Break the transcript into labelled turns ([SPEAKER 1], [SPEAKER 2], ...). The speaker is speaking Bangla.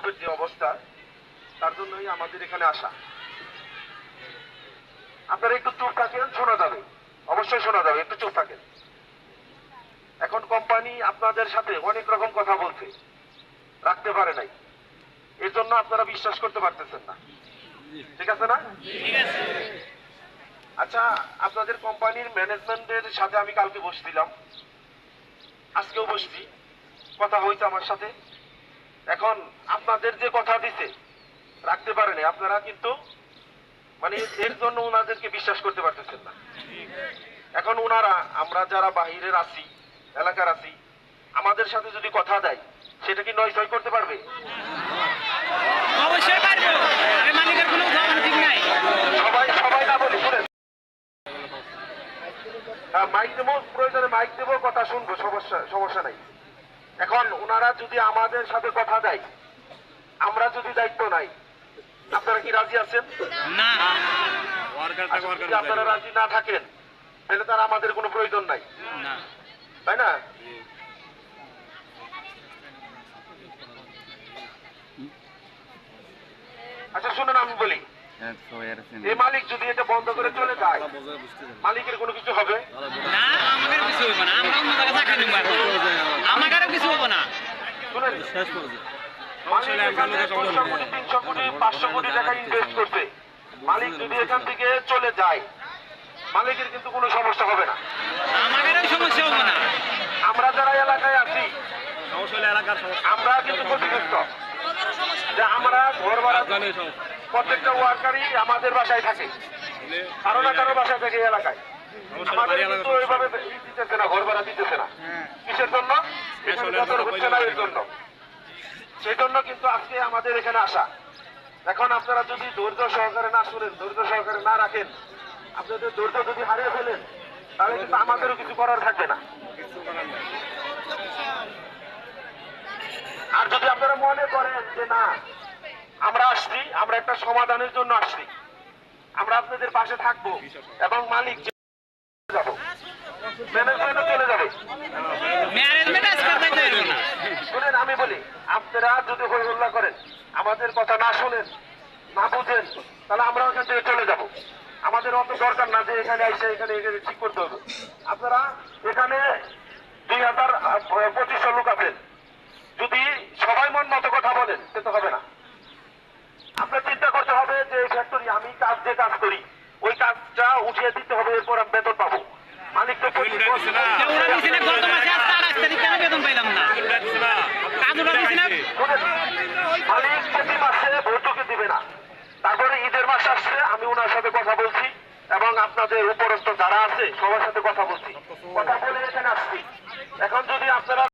[SPEAKER 1] মানবের যে অবস্থা তার জন্যই আমাদের এখানে আসা। আপনারা একটু চুপ থাকেন শোনা যাবে। অবশ্যই শোনা যাবে একটু চুপ থাকেন। এখন কোম্পানি আপনাদের সাথে অনেক রকম কথা বলছে রাখতে পারে নাই। এর জন্য আপনারা বিশ্বাস করতে পারতেছেন না। ঠিক আছে না? আচ্ছা আপনাদের কোম্পানির ম্যানেজমেন্টের সাথে আমি কালকে বসছিলাম। আজকেও বসছি। কথা হয়েছে আমার সাথে। এখন আপনাদের যে কথা দিছে রাখতে পারেনি। আপনারা কিন্তু মানে এর জন্য ওনাদেরকে বিশ্বাস করতে পারতেছেন না। এখন ওনারা আমরা যারা বাহিরের আছি এলাকার আছি আমাদের সাথে যদি কথা দেয় সেটা কি নয় সই করতে পারবে? সবাই সবাই না বলি শুনেন। হ্যাঁ, মাইক দেবো প্রয়োজনে মাইক দেবো কথা শুনব সমস্যা সমস্যা নাই। এখন ওনারা যদি আমাদের সাথে কথা দেয় আমরা যদি দায়িত্ব নাই আপনারা কি রাজি আছেন?
[SPEAKER 2] না।
[SPEAKER 1] আচ্ছা, যদি আপনারা রাজি না থাকেন তাহলে তার আমাদের কোনো প্রয়োজন নাই। তাই না? আচ্ছা শুনুন আমি বলি। এই মালিক যদি এটা বন্ধ করে চলে যায় মালিকের কোনো কিছু হবে?
[SPEAKER 2] না আমাদের কিছু হইব না। আমরা অন্য জায়গায় চাকরি নিব আমাদের কিছু হব না
[SPEAKER 1] শুনেন মালিক এখানে 200 কোটি, 300 কোটি, 500 কোটি টাকা ইনভেস্ট করছে। মালিক যদি এখান থেকে চলে যায় মালিকের কিন্তু কোনো সমস্যা হবে না।
[SPEAKER 2] আমাদেরও সমস্যা হব না।
[SPEAKER 1] আমরা যারা এলাকায় আছি আমরা কিন্তু ক্ষতিগ্রস্ত। যে আমরা ঘর ভাড়া প্রত্যেকটা ওয়ার্কারই আমাদের বাসায় থাকে। কারও না কারও বাসায় থাকে এলাকায়। আমাদের কিন্তু ওইভাবে দিতেছে না ঘর ভাড়া দিতেছে না। কিসের জন্য? হচ্ছে না এর জন্য। সেই জন্য কিন্তু আজকে আমাদের এখানে আসা। এখন আপনারা যদি ধৈর্য সহকারে না শুনেন, ধৈর্য সহকারে না রাখেন, আপনাদের ধৈর্য যদি হারিয়ে ফেলেন, তাহলে কিন্তু আমাদেরও কিছু করার থাকবে না। আর যদি আপনারা মনে করেন যে না, আমরা আসছি, আমরা একটা সমাধানের জন্য আসছি, আমরা আপনাদের পাশে থাকব এবং মালিক যাব। ম্যানেজমেন্টও চলে যাবে
[SPEAKER 2] ম্যানেজমেন্ট আজকাল যাইতে হইব না
[SPEAKER 1] শুনেন আমি বলি আপনারা যদি হই হল্লা করেন আমাদের কথা না শুনেন না বুঝেন তাহলে আমরা ওখান থেকে চলে যাব। আমাদের অত দরকার না যে এখানে এসে এখানে এখানে ঠিক করতে হবে। আপনারা এখানে দুই হাজার পঁচিশশো লোক আছেন। যদি সবাই মন মতো কথা বলেন সে তো হবে না। আপনার চিন্তা করতে হবে যে এই ফ্যাক্টরি আমি কাজ যে কাজ করি ওই কাজটা উঠিয়ে দিতে হবে এরপর আমি বেতন পাবো। মালিক তো পঁচিশ বছর-
[SPEAKER 2] যে ওরা দিছে না গত মাসে আজ তার আজ তারিখ কেন বেতন পাইলাম না কাজ ওরা দিছে না
[SPEAKER 1] মালিক প্রতি মাসে ভর্তুকি দিবে না তারপরে ঈদের মাস আসছে আমি ওনার সাথে কথা বলছি এবং আপনাদের উপরস্থ যারা আছে, সবার সাথে কথা বলছি। কথা বলে আসছি। এখন যদি আপনারা